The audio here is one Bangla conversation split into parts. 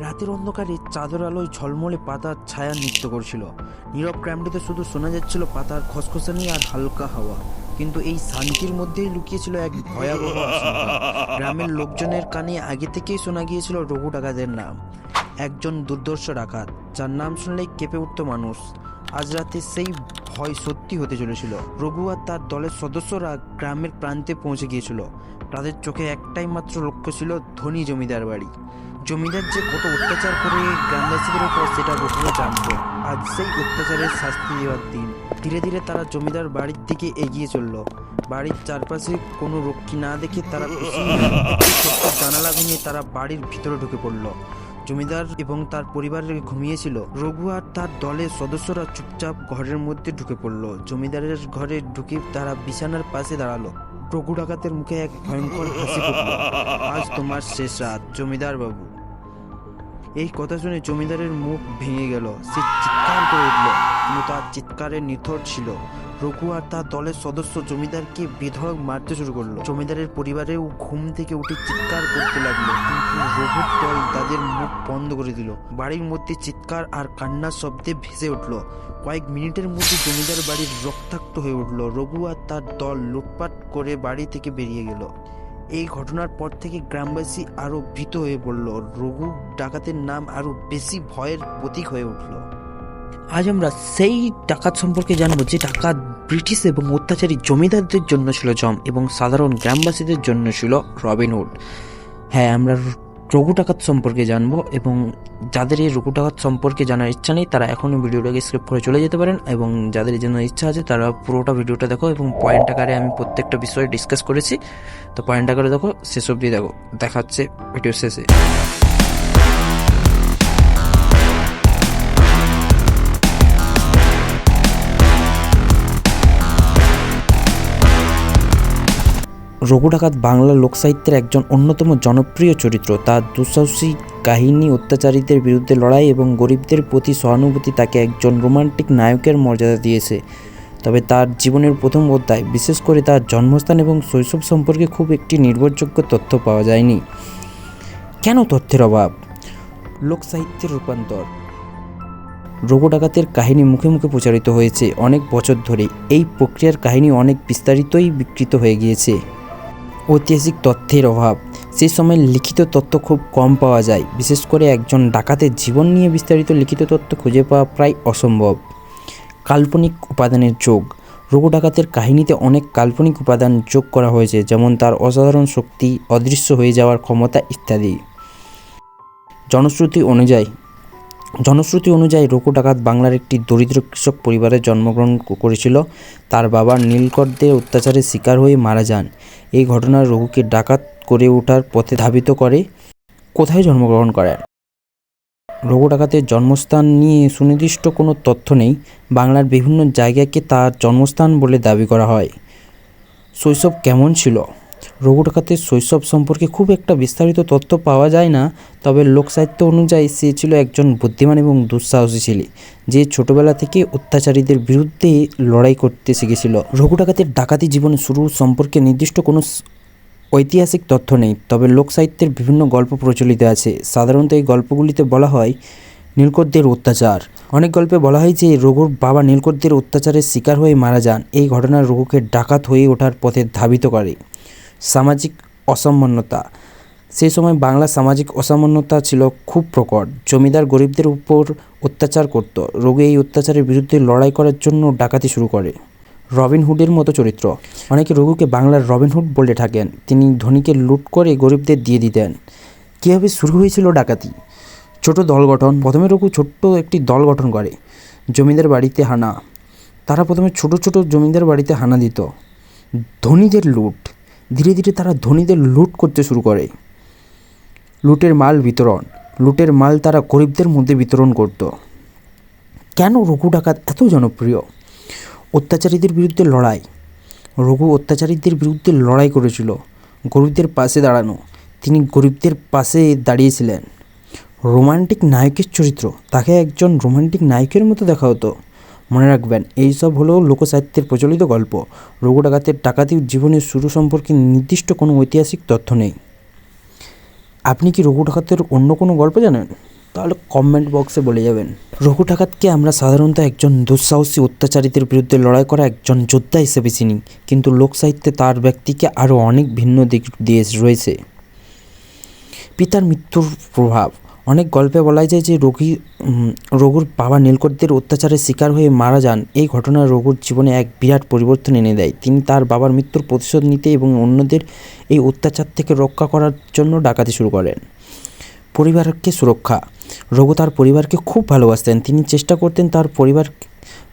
রাতের অন্ধকারে চাদর আলোয় ঝলমলে পাতার ছায়া নৃত্য করছিল। নীরব গ্রামটিতে শুধু শোনা যাচ্ছিল পাতার খসখসানি আর হালকা হাওয়া। কিন্তু এই শান্তির মধ্যেই লুকিয়েছিল এক ভয়াবহ গ্রামের লোকজনের কানে আগে থেকেই শোনা গিয়েছিল রঘু ডাকাতের নাম। একজন দুর্দর্শ ডাকাত, যার নাম শুনলেই কেঁপে উঠত মানুষ। আজ রাতে সেই ভয় সত্যি হতে চলেছিল। রঘু আর তার দলের সদস্যরা গ্রামের প্রান্তে পৌঁছে গিয়েছিল। তাদের চোখে একটাই মাত্র লক্ষ্য ছিল ধনী জমিদার বাড়ি। জমিদার যে কত অত্যাচার করে গ্রামবাসীদের উপর সেটা রঘুও জানতো। আজ সেই অত্যাচারের শাস্তি দেওয়ার দিন। ধীরে ধীরে তারা জমিদার বাড়ির দিকে এগিয়ে চলল। বাড়ির চারপাশে কোনো রক্ষী না দেখে তারা জানালা ভেঙে তারা বাড়ির ভিতরে ঢুকে পড়ল। জমিদার এবং তার পরিবারের ঘুমিয়েছিল। রঘু আর তার দলের সদস্যরা চুপচাপ ঘরের মধ্যে ঢুকে পড়ল। জমিদারের ঘরে ঢুকে তারা বিছানার পাশে দাঁড়াল। রঘু ডাকাতের মুখে এক ভয়ঙ্কর হাসি আজ তোমার শেষ রাত জমিদার বাবু এই কথা শুনে জমিদারের মুখ ভেঙে গেল। সে চিৎকার করে উঠল। কিন্তু তার চিৎকারের নিথর ছিল। রঘু আর তার দলের সদস্য জমিদারকে বেধড়ক মারতে শুরু করল। জমিদারের পরিবারেও ঘুম থেকে উঠে চিৎকার করতে লাগল। কিন্তু রঘুর দল তাদের মুখ বন্ধ করে দিল। বাড়ির মধ্যে চিৎকার আর কান্নার শব্দে ভেসে উঠল। কয়েক মিনিটের মধ্যে জমিদার বাড়ির রক্তাক্ত হয়ে উঠল। রঘু আর তার দল লুটপাট করে বাড়ি থেকে বেরিয়ে গেল। এই ঘটনার পর থেকে গ্রামবাসী আরও ভীত হয়ে পড়ল। রঘু ডাকাতের নাম আরও বেশি ভয়ের প্রতীক হয়ে উঠল। আজ আমরা সেই ডাকাত সম্পর্কে জানব যে ডাকাত ব্রিটিশ এবং অত্যাচারী জমিদারদের জন্য ছিল জম এবং সাধারণ গ্রামবাসীদের জন্য ছিল রবিনহুড হ্যাঁ আমরা রঘু ডাকাত সম্পর্কে জানব এবং যাদের এই রঘু ডাকাত সম্পর্কে জানার ইচ্ছা নেই, তারা এখনই ভিডিওটাকে স্কিপ করে চলে যেতে পারেন এবং যাদের জন্য ইচ্ছা আছে, তারা পুরোটা ভিডিওটা দেখো এবং পয়েন্ট আকারে আমি প্রত্যেকটা বিষয়ে ডিসকাস করেছি। তো পয়েন্ট আকারে দেখো সেসব দিয়ে দেখো। দেখাচ্ছে ভিডিও শেষে। রঘু ডাকাত বাংলা লোকসাহিত্যের একজন অন্যতম জনপ্রিয় চরিত্র। তার দুঃসাহসী কাহিনী, অত্যাচারীদের বিরুদ্ধে লড়াই এবং গরিবদের প্রতি সহানুভূতি তাকে একজন রোমান্টিক নায়কের মর্যাদা দিয়েছে। তবে তার জীবনের প্রথম অধ্যায়, বিশেষ করে তার জন্মস্থান এবং শৈশব সম্পর্কে খুব একটি নির্ভরযোগ্য তথ্য পাওয়া যায়নি। কেন তথ্যের অভাব? লোকসাহিত্যের রূপান্তর। রঘু ডাকাতের কাহিনী মুখে মুখে প্রচারিত হয়েছে অনেক বছর ধরে। এই প্রক্রিয়ার কাহিনী অনেক বিস্তারিতই বিকৃত হয়ে গিয়েছে। ঐতিহাসিক তথ্যের অভাব। সেই সময় লিখিত তথ্য খুব কম পাওয়া যায়। বিশেষ করে একজন ডাকাতের জীবন নিয়ে বিস্তারিত লিখিত তথ্য খুঁজে পাওয়া প্রায় অসম্ভব। কাল্পনিক উপাদানের যোগ। রঘু ডাকাতের কাহিনীতে অনেক কাল্পনিক উপাদান যোগ করা হয়েছে, যেমন তার অসাধারণ শক্তি, অদৃশ্য হয়ে যাওয়ার ক্ষমতা ইত্যাদি। জনশ্রুতি অনুযায়ী জনশ্রুতি অনুযায়ী রঘু ডাকাত বাংলার একটি দরিদ্র কৃষক পরিবারে জন্মগ্রহণ করেছিল। তার বাবা নীলকরদের অত্যাচারের শিকার হয়ে মারা যান। এই ঘটনা রঘুকে ডাকাত করে ওঠার পথে ধাবিত করে। কোথায় জন্মগ্রহণ করেন? রঘু ডাকাতের জন্মস্থান নিয়ে সুনির্দিষ্ট কোনো তথ্য নেই। বাংলার বিভিন্ন জায়গাকে তার জন্মস্থান বলে দাবি করা হয়। শৈশব কেমন ছিল? রঘু ডাকাতের শৈশব সম্পর্কে খুব একটা বিস্তারিত তথ্য পাওয়া যায় না, তবে লোকসাহিত্য অনুযায়ী সে ছিল একজন বুদ্ধিমান এবং দুঃসাহসী ছেলে যে ছোটবেলা থেকে অত্যাচারীদের বিরুদ্ধে লড়াই করতে শিখেছিল। রঘু ডাকাতের ডাকাতি জীবন শুরু সম্পর্কে নির্দিষ্ট কোনো ঐতিহাসিক তথ্য নেই, তবে লোকসাহিত্যের বিভিন্ন গল্প প্রচলিত আছে। সাধারণত এই গল্পগুলিতে বলা হয় নীলকরদের অত্যাচার। অনেক গল্পে বলা হয় যে রঘুর বাবা নীলকরদের অত্যাচারের শিকার হয়ে মারা যান। এই ঘটনা রঘুকে ডাকাত হয়ে ওঠার পথে ধাবিত করে। সামাজিক অসামান্যতা। সেই সময় বাংলা সামাজিক অসামান্যতা ছিল খুব প্রকট। জমিদার গরিবদের উপর অত্যাচার করত। রঘু এই অত্যাচারের বিরুদ্ধে লড়াই করার জন্য ডাকাতি শুরু করে। রবিনহুডের মতো চরিত্র। অনেকে রঘুকে বাংলার রবিনহুড বলে থাকেন। তিনি ধনীকে লুট করে গরিবদের দিয়ে দিতেন। কীভাবে শুরু হয়েছিল ডাকাতি? ছোট দল গঠন, প্রথমে রঘু ছোট্ট একটি দল গঠন করে, জমিদার বাড়িতে হানা। তারা প্রথমে ছোট ছোট জমিদার বাড়িতে হানা দিত। ধনীদের লুট। ধীরে ধীরে তারা ধনীদের লুট করতে শুরু করে। লুটের মাল বিতরণ। লুটের মাল তারা গরিবদের মধ্যে বিতরণ করত। কেন রঘু ডাকাত এত জনপ্রিয়? অত্যাচারীদের বিরুদ্ধে লড়াই। রঘু অত্যাচারীদের বিরুদ্ধে লড়াই করেছিল। গরিবদের পাশে দাঁড়ানো। তিনি গরিবদের পাশে দাঁড়িয়েছিলেন। রোমান্টিক নায়কের চরিত্র। তাকে একজন রোমান্টিক নায়কের মতো দেখা হতো। মনে রাখবেন, এইসব হলো লোকসাহিত্যের প্রচলিত গল্প। রঘু ডাকাতের ডাকাতির জীবনের শুরু সম্পর্কে নির্দিষ্ট কোনো ঐতিহাসিক তথ্য নেই। আপনি কি রঘু ডাকাতের অন্য কোনো গল্প জানেন? তাহলে কমেন্ট বক্সে বলে যাবেন। রঘু ডাকাতকে আমরা সাধারণত একজন দুঃসাহসী অত্যাচারীদের বিরুদ্ধে লড়াই করা একজন যোদ্ধা হিসেবে চিনি। কিন্তু লোক সাহিত্যে তার ব্যক্তিকে আরও অনেক ভিন্ন দিক দিয়ে রয়েছে। পিতার মৃত্যুর প্রভাব। অনেক গল্পে বলা যায় যে রোগী রঘুর বাবা নীলকণ্ঠের অত্যাচারের শিকার হয়ে মারা যান। এই ঘটনা রঘুর জীবনে এক বিরাট পরিবর্তন এনে দেয়। তিনি তার বাবার মৃত্যুর প্রতিশোধ নিতে এবং অন্যদের এই অত্যাচার থেকে রক্ষা করার জন্য ডাকাতি শুরু করেন। পরিবারকে সুরক্ষা। রঘু তার পরিবারকে খুব ভালোবাসতেন। তিনি চেষ্টা করতেন তার পরিবার,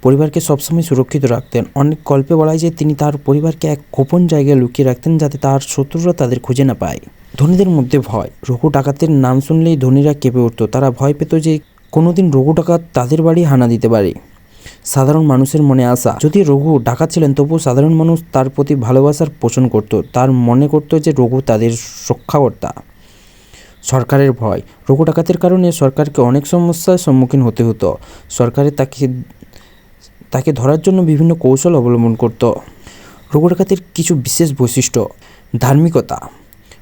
পরিবারকে সবসময় সুরক্ষিত রাখতেন। অনেক গল্পে বলা হয় যে তিনি তার পরিবারকে এক গোপন জায়গায় লুকিয়ে রাখতেন যাতে তার শত্রুরা তাদের খুঁজে না পায়। ধনীদের মধ্যে ভয়। রঘু ডাকাতের নাম শুনলেই ধনীরা কেঁপে উঠত। তারা ভয় পেত যে কোনোদিন রঘু ডাকাত তাদের বাড়ি হানা দিতে পারে। সাধারণ মানুষের মনে আসা যদি রঘু ডাকাত ছিলেন, তবুও সাধারণ মানুষ তার প্রতি ভালোবাসার পোষণ করত। তার মনে করত যে রঘু তাদের রক্ষাকর্তা। সরকারের ভয়। রঘু ডাকাতের কারণে সরকারকে অনেক সমস্যার সম্মুখীন হতে হতো। সরকারে তাকে তাকে ধরার জন্য বিভিন্ন কৌশল অবলম্বন করত। রঘু ডাকাতের কিছু বিশেষ বৈশিষ্ট্য। ধার্মিকতা।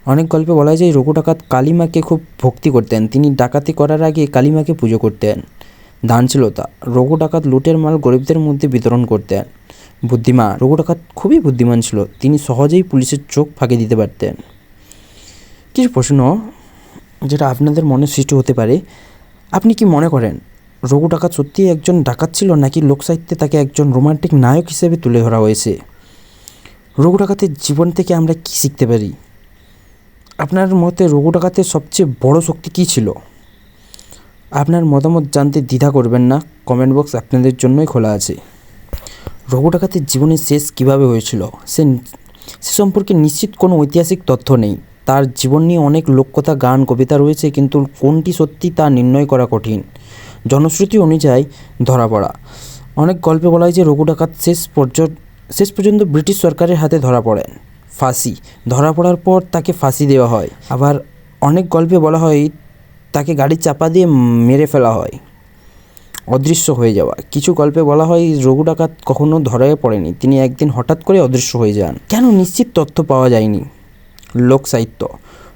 অনেক গল্পে বলা যায় রঘু ডাকাত কালীমাকে খুব ভক্তি করতেন। তিনি ডাকাতি করার আগে কালীমাকে পুজো করতেন। দান দানশীলতা রঘু ডাকাত লুটের মাল গরিবদের মধ্যে বিতরণ করতেন। বুদ্ধিমান, রঘু ডাকাত খুবই বুদ্ধিমান ছিল। তিনি সহজেই পুলিশের চোখ ফাঁকে দিতে পারতেন। কিছু প্রশ্ন যেটা আপনাদের মনে সৃষ্টি হতে পারে। আপনি কি মনে করেন, রঘু ডাকাত সত্যিই একজন ডাকাত ছিল নাকি লোকসাহিত্যে তাকে একজন রোমান্টিক নায়ক হিসেবে তুলে ধরা হয়েছে? রঘু ডাকাতের জীবন থেকে আমরা কি শিখতে পারি? আপনার মতে রঘু ডাকাতের সবচেয়ে বড় শক্তি কী ছিল? আপনার মতামত জানতে দ্বিধা করবেন না কমেন্ট বক্স আপনাদের জন্যই খোলা আছে। রঘু ডাকাতের জীবনের শেষ কীভাবে হয়েছিল? সে সে সম্পর্কে নিশ্চিত কোনো ঐতিহাসিক তথ্য নেই। তার জীবন নিয়ে অনেক লোককথা, গান, কবিতা রয়েছে, কিন্তু কোনটি সত্যি তা নির্ণয় করা কঠিন। জনশ্রুতি অনুযায়ী ধরা পড়া। অনেক গল্পে বলা হয় যে রঘু ডাকাত শেষ পর্যন্ত শেষ পর্যন্ত ব্রিটিশ সরকারের হাতে ধরা পড়েন। ফাঁসি। ধরা পড়ার পর তাকে ফাঁসি দেওয়া হয়। আবার অনেক গল্পে বলা হয়, তাকে গাড়ি চাপা দিয়ে মেরে ফেলা হয়। অদৃশ্য হয়ে যাওয়া। কিছু গল্পে বলা হয়, রঘু ডাকাত কখনো ধরায় পড়েনি। তিনি একদিন হঠাৎ করে অদৃশ্য হয়ে যান। কেন নিশ্চিত তথ্য পাওয়া যায়নি? লোক সাহিত্য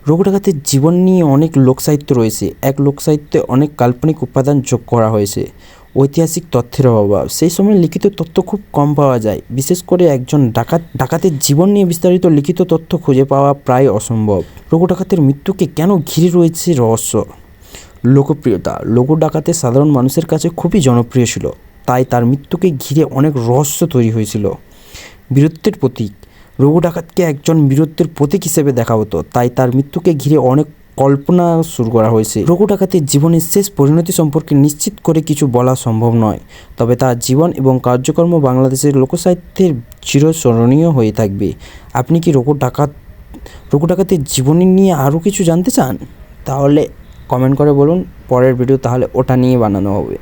রঘু ডাকাতের জীবন নিয়ে অনেক লোক সাহিত্য রয়েছে। এক লোক সাহিত্যে অনেক কাল্পনিক উপাদান যোগ করা হয়েছে। ঐতিহাসিক তথ্যের অভাব। সেই সময় লিখিত তথ্য খুব কম পাওয়া যায়। বিশেষ করে একজন ডাকাত, ডাকাতের জীবন নিয়ে বিস্তারিত লিখিত তথ্য খুঁজে পাওয়া প্রায় অসম্ভব। রঘু ডাকাতের মৃত্যুকে কেন ঘিরে রয়েছে রহস্য? লোকপ্রিয়তা। লঘু ডাকাতে সাধারণ মানুষের কাছে খুবই জনপ্রিয় ছিল। তাই তার মৃত্যুকে ঘিরে অনেক রহস্য তৈরি হয়েছিল। বীরত্বের প্রতীক। রঘু ডাকাতকে একজন বীরত্বের প্রতীক হিসেবে দেখা হতো। তাই তার মৃত্যুকে ঘিরে অনেক কল্পনা শুরু করা হয়েছে। রঘু ডাকাতের জীবনের শেষ পরিণতি সম্পর্কে নিশ্চিত করে কিছু বলা সম্ভব নয়, তবে তার জীবন এবং কার্যকর্ম বাংলাদেশের লোকসাহিত্যের চিরস্মরণীয় হয়ে থাকবে। আপনি কি রঘু ডাকাত, রঘু ডাকাতের জীবনী নিয়ে আরও কিছু জানতে চান? তাহলে কমেন্ট করে বলুন, পরের ভিডিও তাহলে ওটা নিয়ে বানানো হবে।